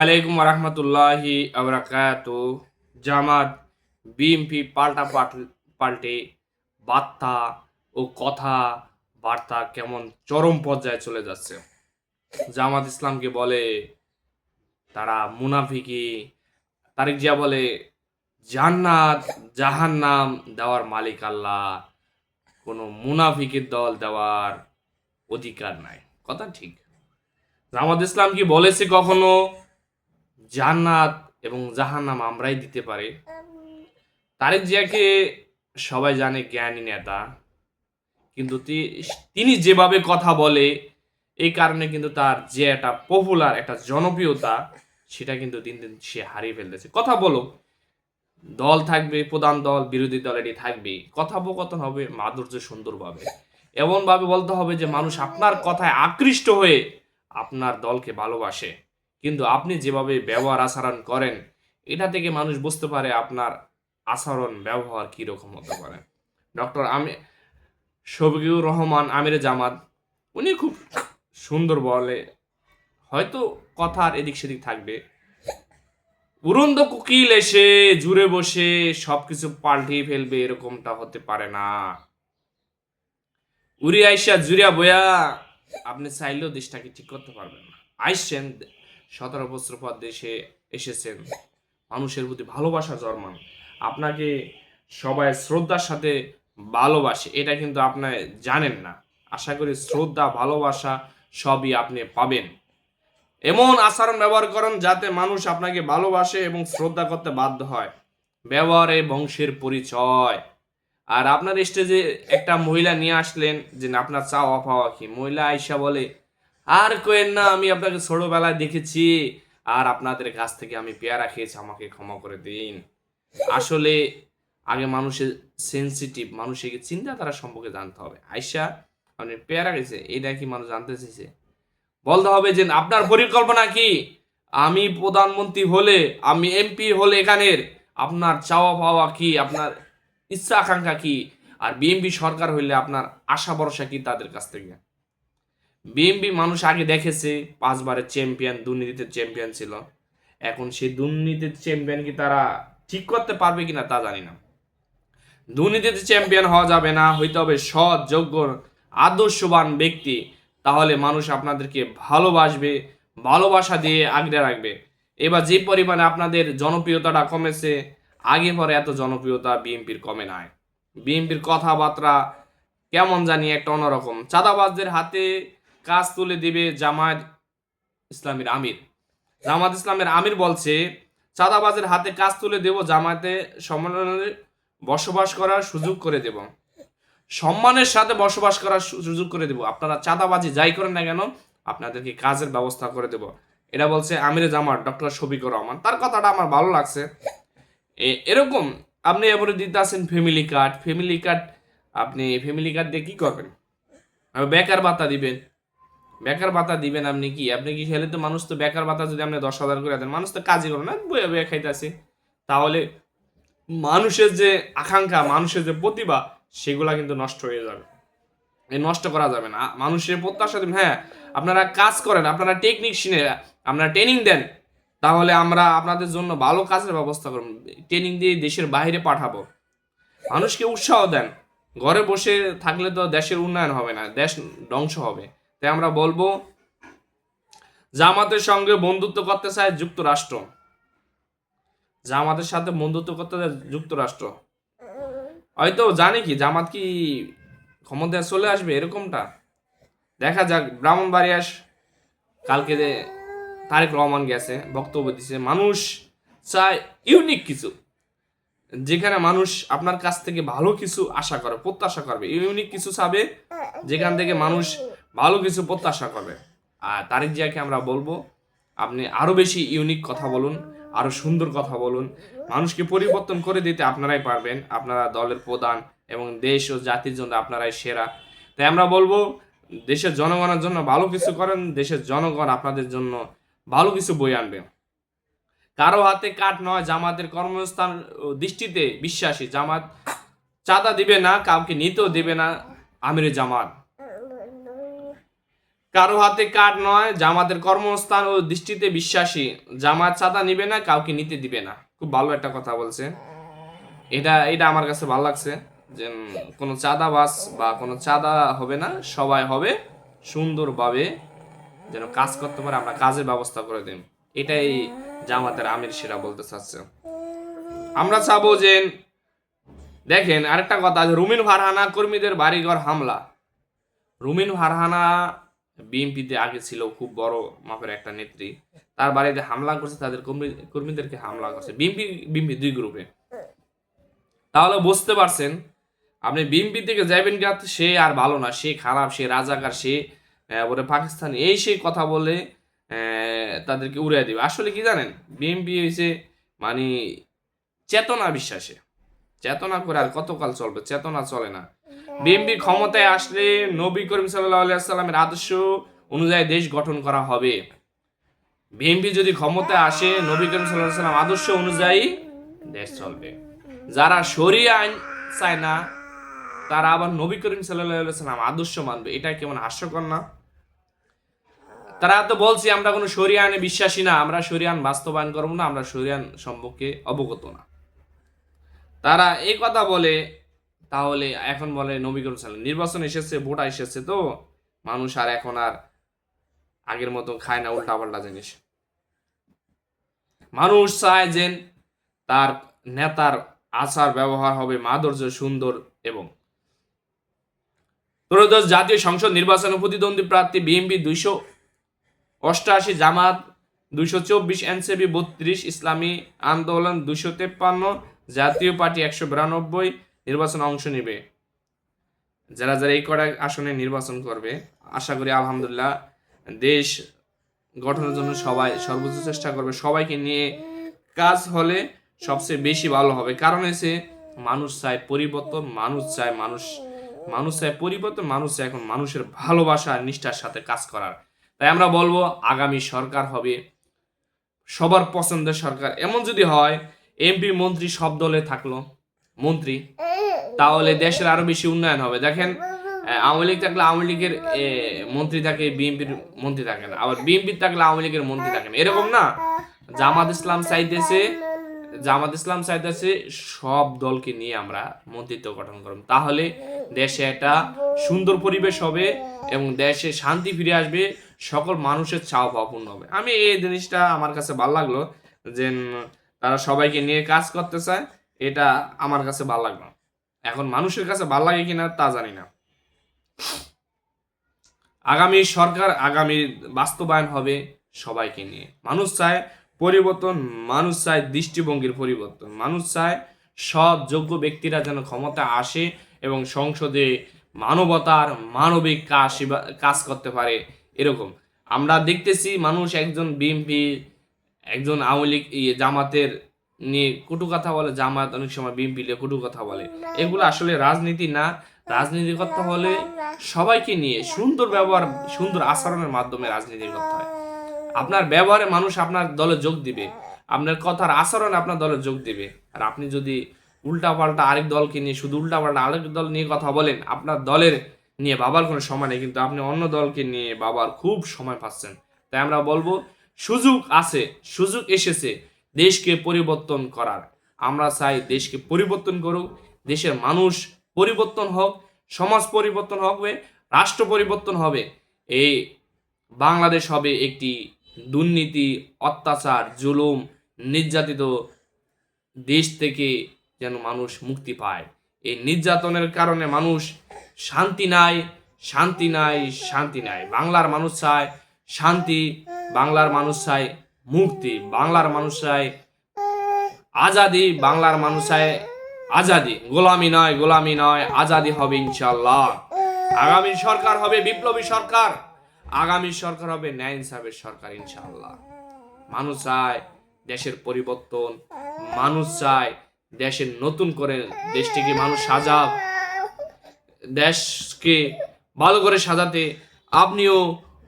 আলাইকুম রহমতুল্লাহি আবরাকাত জামাত বিএমপি পাল্টা পাল্টে বার্তা ও কথা বার্তা কেমন চরম পর্যায়ে চলে যাচ্ছে। জামাত ইসলামকে বলে, তারা মুনাফিকি, তারিক জিয়া বলে, জান্নাত, জাহান্নাম দেওয়ার মালিক আল্লাহ, কোনো মুনাফিকের দল দেওয়ার অধিকার নাই। কথা ঠিক। জামাত ইসলাম কি বলেছে কখনো? জান্নাত এবং জাহান্নাম আমরাই দিতে পারি। তারেক জিয়াকে সবাই জানে জ্ঞানী নেতা, কিন্তু তিনি যেভাবে কথা বলে, এই কারণে কিন্তু তার যে একটা পপুলার একটা জনপ্রিয়তা, সেটা কিন্তু দিন দিন সে হারিয়ে ফেলতেছে। কথা বলো, দল থাকবে, প্রধান দল, বিরোধী দল, এটি থাকবে। কথোপকথন হবে, মাধুর্য সুন্দরভাবে। এমনভাবে বলতে হবে যে, মানুষ আপনার কথায় আকৃষ্ট হয়ে আপনার দলকে ভালোবাসে। কিন্তু আপনি যেভাবে ব্যবহার আচরণ করেন, এটা থেকে মানুষ বুঝতে পারে আপনার আচরণ, ব্যবহার কীরকম হতে পারে। ডক্টর আমি, শফিকুর রহমান আমির জামাত, উনি খুব সুন্দর বলে, হয়তো কথার এদিক সেদিক থাকবে। উড়ন্ত কুকিল এসে জুড়ে বসে সবকিছু পাল্টিয়ে ফেলবে এরকমটা হতে পারে না। উড়ি আইসা জুড়িয়া বয়া, আপনি চাইলেও দেশটাকে ঠিক করতে পারবেন না। আইসছেন সতেরো বছর পর দেশে এসেছেন। মানুষের প্রতি ভালোবাসা জন্মান। আপনাকে সবাই শ্রদ্ধার সাথে ভালোবাসে, এটা কিন্তু আপনার জানেন না। আশা করি শ্রদ্ধা, ভালোবাসা সবই আপনি পাবেন। এমন আচরণ ব্যবহার করেন যাতে মানুষ আপনাকে ভালোবাসে এবং শ্রদ্ধা করতে বাধ্য হয়। ব্যবহারে বংশের পরিচয়। আর আপনার স্টেজে একটা মহিলা নিয়ে আসলেন যে, আপনার চাওয়া পাওয়া কি? মহিলা আইসা বলে আর কোয়েন না, আমি আপনাকে ছোটবেলায় দেখেছি। আর আপনাদের কাছ থেকে আমি পেয়ারা খেয়েছি, আমাকে ক্ষমা করে দিন। আসলে আগে মানুষের সেন্সিটিভ মানুষের চিন্তাধারা সম্পর্কে জানতে হবে। আইসা আপনি পেয়ারা গেছে এটা কি মানুষ জানতে চাইছে বলতে হবে যে, আপনার পরিকল্পনা কি? আমি প্রধানমন্ত্রী হলে, আমি এমপি হলে এখানের, আপনার চাওয়া পাওয়া কি? আপনার ইচ্ছা আকাঙ্ক্ষা কি? আর বিএমপি সরকার হইলে আপনার আশা ভরসা কি তাদের কাছ থেকে? বিএমপি মানুষ আগে দেখেছে, পাঁচবারের চ্যাম্পিয়ন দুর্নীতিতে চ্যাম্পিয়ন ছিল। এখন সেই দুর্নীতির চ্যাম্পিয়ন কি তারা ঠিক করতে পারবে কিনা তা জানি না। দুর্নীতিতে চ্যাম্পিয়ন হওয়া যাবে না, হইতে হবে সৎ, যোগ্য, আদর্শবান ব্যক্তি। তাহলে মানুষ আপনাদেরকে ভালোবাসবে, ভালোবাসা দিয়ে আগলে রাখবে। এবার যে পরিমাণে আপনাদের জনপ্রিয়তাটা কমেছে, আগে পরে এত জনপ্রিয়তা বিএনপির কমে নাই। বিএনপির কথাবার্তা কেমন জানি একটা অন্যরকম। চাঁদাবাজদের হাতে কাজ তুলে দিবে জামায়াত ইসলামের আমির। জামাত ইসলামের আমির বলছে, চাঁদাবাজের হাতে কাজ তুলে দেব, জামায়াতে সম্মেলনে বসবাস করার সুযোগ করে দেব। সম্মানের সাথে বসবাস করার সুযোগ করে দেব। আপনারা চাঁদাবাজি যাই করেন না কেন, আপনাদেরকে কাজের ব্যবস্থা করে দেব। এটা বলছে আমির জামাত, ডক্টর শফিকুর রহমান। তার কথাটা আমার ভালো লাগছে। এরকম আপনি এবারে দিতে আছেন ফ্যামিলি কার্ড ফ্যামিলি কার্ড আপনি ফ্যামিলি কার্ড দিয়ে কি করবেন? বেকার ভাতা দিবেন। বেকার ভাতা দিবেন আপনি কি? আপনি কি খেলে তো মানুষ তো বেকার ভাতা যদি আপনি দশ হাজার করে দেন, মানুষ তো কাজই করে না বয়ে বয়ে খাইতেছে। তাহলে মানুষের যে আকাঙ্ক্ষা, মানুষের যে প্রতিভা, সেগুলা কিন্তু নষ্ট হয়ে যাবে। এই নষ্ট করা যাবে না। মানুষের প্রত্যাশা দিন হ্যাঁ আপনারা কাজ করেন, আপনারা টেকনিক শিনে আপনারা ট্রেনিং দেন, তাহলে আমরা আপনাদের জন্য ভালো কাজের ব্যবস্থা করব। ট্রেনিং দিয়ে দেশের বাইরে পাঠাবো। মানুষকে উৎসাহ দেন। ঘরে বসে থাকলে তো দেশের উন্নয়ন হবে না, দেশ ধ্বংস হবে। তাই আমরা বলব, জামাতের সঙ্গে বন্ধুত্ব করতে চায় যুক্তরাষ্ট্র। জামাতের সাথে বন্ধুত্ব করতে চায় যুক্তরাষ্ট্র। হয়তো জানি কি, জামাত কি ক্ষমতায় চলে আসবে এরকমটা? দেখা যাক ব্রাহ্মণবাড়িয়াস কালকে যে তারেক রহমান গেছে, বক্তব্য দিছে, মানুষ চায় ইউনিক কিছু। যেখানে মানুষ আপনার কাছ থেকে ভালো কিছু আশা করে, প্রত্যাশা করবে। ইউনিক কিছু চাবে, যেখান থেকে মানুষ ভালো কিছু প্রত্যাশা করবে। আর তারেক জিয়াকে আমরা বলব, আপনি আরও বেশি ইউনিক কথা বলুন, আরও সুন্দর কথা বলুন। মানুষকে পরিবর্তন করে দিতে আপনারাই পারবেন, আপনারা দলের প্রধান এবং দেশ ও জাতির জন্য আপনারাই সেরা। তাই আমরা বলব, দেশের জনগণের জন্য ভালো কিছু করেন, দেশের জনগণ আপনাদের জন্য ভালো কিছু বই আনবে। কারও হাতে কাঠ নয়, জামাতের কর্মস্থান দৃষ্টিতে বিশ্বাসী। জামাত চাঁদা দিবে না, কাউকে নিতেও দিবে না আমিরে জামাত কারও হাতে কার্ড নয়, জামাতের কর্মস্থান ও দৃষ্টিতে বিশ্বাসী। জামাত চাঁদা নিবে না, কাউকে নিতে দিবে না। খুব ভালো একটা কথা বলছে। এটা এটা আমার কাছে ভালো লাগছে যে কোনো চাঁদাবাস বা কোনো চাঁদা হবে না, সবাই হবে সুন্দরভাবে যেন কাজ করতে পারে, আমরা কাজের ব্যবস্থা করে দিন। এটাই জামাতের আমির সেরা বলতে চাচ্ছে। আমরা চাবো যে, দেখেন আরেকটা কথা রুমিন ফারহানা কর্মীদের বাড়িঘর হামলা। রুমিন ফারহানা বিএনপিতে আগে ছিল খুব বড় মাপের একটা নেত্রী। তার বাড়িতে হামলা করছে, তাদের কর্মী, কর্মীদেরকে হামলা করছে। বিএনপি বিএনপি দুই গ্রুপে। তাহলে বুঝতে পারছেন, আপনি বিএনপি থেকে যাবেন গাত সে আর ভালো না। সে খারাপ, সে রাজাকার, সে বলে পাকিস্তানি। এই সেই কথা বলে তাদেরকে উড়িয়ে দিবে। আসলে কি জানেন, বিএনপি হয়েছে মানে চেতনা বিশ্বাসে। চেতনা করে আর কতকাল চলবে? চেতনা চলে না। বিএনপি ক্ষমতায় আসলে নবী করিম সাল্লাহ সাল্লামের আদর্শ অনুযায়ী দেশ গঠন করা হবে। বিএনপি যদি ক্ষমতায় আসে নবী করিম সাল্লাহ সাল্লাম আদর্শ অনুযায়ী দেশ চলবে। যারা সরিয়ে আইন চায় না তারা আবার নবী করিম সাল্লাহ সাল্লাম আদর্শ মানবে। এটা কেমন হাস্যকর না? তারা তো বলছি আমরা কোনো সরিয়ানে বিশ্বাসী না আমরা সরিয়ান বাস্তবায়ন করব না আমরা সরিয়ান সম্পর্কে অবগত না। তারা এই কথা বলে, তাহলে এখন বলে নবী করিম সাল্লাম নির্বাচন এসেছে, ভোট এসেছে তো মানুষ আর এখন আর আগের মতো খায় না উল্টাপাল্টা জিনিস। মানুষ চায় যে তার নেতার আচার ব্যবহার হবে মাধুর্য, সুন্দর এবং ত্রয়োদশ জাতীয় সংসদ নির্বাচনে প্রতিদ্বন্দ্বী প্রার্থী বিএনপি দুইশো অষ্টআশি জামাত দুইশো চব্বিশ এনসিবি বত্রিশ, ইসলামী আন্দোলন দুইশো তেপ্পান্ন জাতীয় পার্টি একশো বিরানব্বই নির্বাচনে অংশ নেবে। যারা যারা এই কটা আসনে নির্বাচন করবে, আশা করি আলহামদুলিল্লাহ দেশ গঠনের জন্য সবাই সর্বোচ্চ চেষ্টা করবে। সবাইকে নিয়ে কাজ হলে সবচেয়ে বেশি ভালো হবে। কারণ এসে মানুষ চায় পরিবর্তন, মানুষ চায় মানুষ মানুষ চায় পরিবর্তন, মানুষ চায় এখন মানুষের ভালোবাসা আর নিষ্ঠার সাথে কাজ করার। তাই আমরা বলব, আগামী সরকার হবে, সবার পছন্দের সরকার। এমন যদি হয় এমপি মন্ত্রী সব দলে থাকল। মন্ত্রী। তাহলে দেশের আরও বেশি উন্নয়ন হবে। দেখেন আওয়ামী লীগ থাকলে আওয়ামী লীগের মন্ত্রী থাকে বিএনপির মন্ত্রী থাকে না। আবার বিএনপির থাকলে আওয়ামী লীগের মন্ত্রী থাকে না। এরকম না। জামাত ইসলাম চাইতেছে, জামাত ইসলাম চাইতেছে সব দলকে নিয়ে আমরা মন্ত্রিত্ব গঠন করব। তাহলে দেশে একটা সুন্দর পরিবেশ হবে এবং দেশে শান্তি ফিরে আসবে, সকল মানুষের চাওয়া পাওয়া পূর্ণ হবে। আমি এই জিনিসটা আমার কাছে ভালো লাগল যে তারা সবাইকে নিয়ে কাজ করতে চায় এটা আমার কাছে ভালো লাগল এখন মানুষের কাছে ভালো লাগে কিনা তা জানি না। আগামী সরকার, আগামী বাস্তবায়ন হবে সবাইকে নিয়ে। মানুষ চায় পরিবর্তন, মানুষ চায় দৃষ্টিভঙ্গির পরিবর্তন। মানুষ চায় সৎ, যোগ্য ব্যক্তিরা যেন ক্ষমতা আসে এবং সংসদে মানবতার মানবিক কাজ কাজ করতে পারে এরকম। আমরা দেখতেছি মানুষ একজন বিএনপি একজন আওয়ামী লীগ জামাতের নিয়ে কটু কথা বলে জামাত অনেক সময় বিএনপি নিয়ে কটু কথা বলে। এগুলো আসলে রাজনীতি না। রাজনীতি করতে হলে সবাইকে নিয়ে সুন্দর ব্যবহার, সুন্দর আচরণের মাধ্যমে রাজনীতি করতে হয়। আপনার ব্যবহারে মানুষ আপনার দলে যোগ দিবে। আপনার কথার আচরণে আপনার দলে যোগ দিবে। আর আপনি যদি উল্টা পাল্টা আরেক দলকে নিয়ে, শুধু উল্টা পাল্টা আরেক দল নিয়ে কথা বলেন, আপনার দলের নিয়ে বাবার কোনো সময় নেই। কিন্তু আপনি অন্য দলকে নিয়ে বাবার খুব সময় পাচ্ছেন। তাই আমরা বলব সুযোগ আছে, সুযোগ এসেছে দেশকে পরিবর্তন করার। আমরা চাই দেশকে পরিবর্তন করুক, দেশের মানুষ পরিবর্তন হোক, সমাজ পরিবর্তন হবে, রাষ্ট্র পরিবর্তন হবে। এই বাংলাদেশ হবে একটি দুর্নীতি, অত্যাচার, জুলুম, নির্যাতিত দেশ থেকে যেন মানুষ মুক্তি পায়। এই নির্যাতনের কারণে মানুষ শান্তি নাই শান্তি নাই শান্তি নাই। বাংলার মানুষ চায় শান্তি, বাংলার মানুষ চায় মুক্তি, বাংলার মানুষ চায় আজাদি, বাংলার মানুষ চায় আজাদি। গোলামি নয় গোলামি নয়, আজাদি হবে ইনশাল্লাহ আগামী সরকার হবে বিপ্লবী সরকার। আগামী সরকার হবে ন্যায় ইনসাফের সরকার ইনশাল্লাহ মানুষ চায় দেশের পরিবর্তন, মানুষ চায় দেশের নতুন করে দেশটিকে মানুষ সাজাক, দেশকে ভালো করে সাজাতে। আপনিও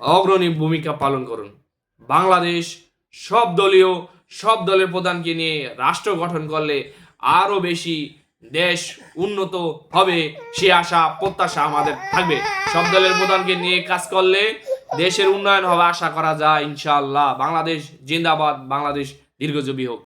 অগ্রণী ভূমিকা পালন করুন। বাংলাদেশ সব দলীয়, সব দলের প্রধানকে নিয়ে রাষ্ট্র গঠন করলে আরও বেশি দেশ উন্নত হবে, সে আশা, প্রত্যাশা আমাদের থাকবে। সব দলের প্রধানকে নিয়ে কাজ করলে দেশের উন্নয়ন হবে, আশা করা যায় ইনশাআল্লাহ। বাংলাদেশ জিন্দাবাদ, বাংলাদেশ দীর্ঘজীবী হোক।